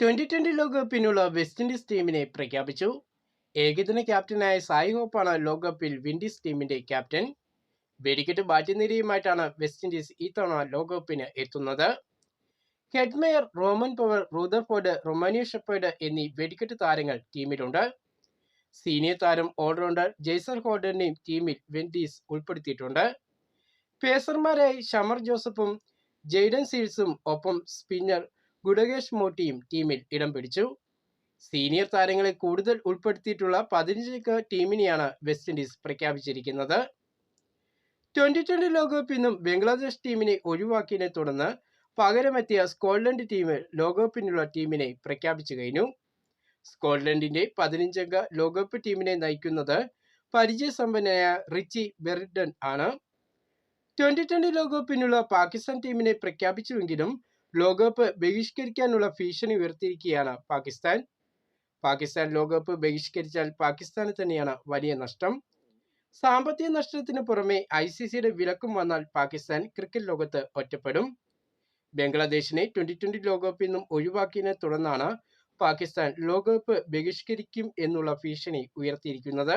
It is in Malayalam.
ട്വന്റി ട്വന്റി ലോകകപ്പിനുള്ള വെസ്റ്റ് ഇൻഡീസ് ടീമിനെ പ്രഖ്യാപിച്ചു. ഏകദിന ക്യാപ്റ്റനായ സായി ഹോപ്പാണ് ലോകകപ്പിൽ വിൻഡീസ് ടീമിന്റെ ക്യാപ്റ്റൻ. വെടിക്കെട്ട് ബാറ്റിംഗ് നിരയുമായിട്ടാണ് വെസ്റ്റ് ഇൻഡീസ് ഇത്തവണ ലോകകപ്പിന് എത്തുന്നത്. Hetmyer Rovman Powell Rutherford Romario Shepherd എന്നീ വെടിക്കെട്ട് താരങ്ങൾ ടീമിലുണ്ട്. സീനിയർ താരം ഓൾറൗണ്ടർ ജെയ്സൺ ഹോർഡറിനെയും ടീമിൽ വിൻഡീസ് ഉൾപ്പെടുത്തിയിട്ടുണ്ട്. പേസർമാരായി ഷമർ ജോസഫും ജെയ്ഡൻ സീൽസും ഒപ്പം സ്പിന്നർ ഗുഡഗേഷ് മോട്ടിയും ടീമിൽ ഇടം പിടിച്ചു. സീനിയർ താരങ്ങളെ കൂടുതൽ ഉൾപ്പെടുത്തിയിട്ടുള്ള പതിനഞ്ചംഗ ടീമിനെയാണ് വെസ്റ്റ് ഇൻഡീസ് പ്രഖ്യാപിച്ചിരിക്കുന്നത്. ട്വന്റി ട്വന്റി ലോകകപ്പിൽ നിന്നും ബംഗ്ലാദേശ് ടീമിനെ ഒഴിവാക്കിയതിനെ തുടർന്ന് പകരമെത്തിയ സ്കോട്ട്ലൻഡ് ടീം ലോകകപ്പിനുള്ള ടീമിനെ പ്രഖ്യാപിച്ചു കഴിഞ്ഞു. സ്കോട്ട്ലൻഡിന്റെ പതിനഞ്ചംഗ ലോകകപ്പ് ടീമിനെ നയിക്കുന്നത് പരിചയസമ്പന്നനായ റിച്ചി ബെറിഡൻ ആണ്. ട്വന്റി ട്വന്റി ലോകകപ്പിനുള്ള പാകിസ്ഥാൻ ടീമിനെ പ്രഖ്യാപിച്ചുവെങ്കിലും ലോകകപ്പ് ബഹിഷ്കരിക്കാനുള്ള ഭീഷണി ഉയർത്തിയിരിക്കുകയാണ് പാകിസ്ഥാൻ. പാകിസ്ഥാൻ ലോകകപ്പ് ബഹിഷ്കരിച്ചാൽ പാകിസ്ഥാന് തന്നെയാണ് വലിയ നഷ്ടം. സാമ്പത്തിക നഷ്ടത്തിന് പുറമെ ഐ സി സിയുടെ വിലക്കും വന്നാൽ പാകിസ്ഥാൻ ക്രിക്കറ്റ് ലോകത്ത് ഒറ്റപ്പെടും. ബംഗ്ലാദേശിനെ ട്വന്റി ട്വന്റി ലോകകപ്പിൽ നിന്നും ഒഴിവാക്കിയതിനെ തുടർന്നാണ് പാകിസ്ഥാൻ ലോകകപ്പ് ബഹിഷ്കരിക്കും എന്നുള്ള ഭീഷണി ഉയർത്തിയിരിക്കുന്നത്.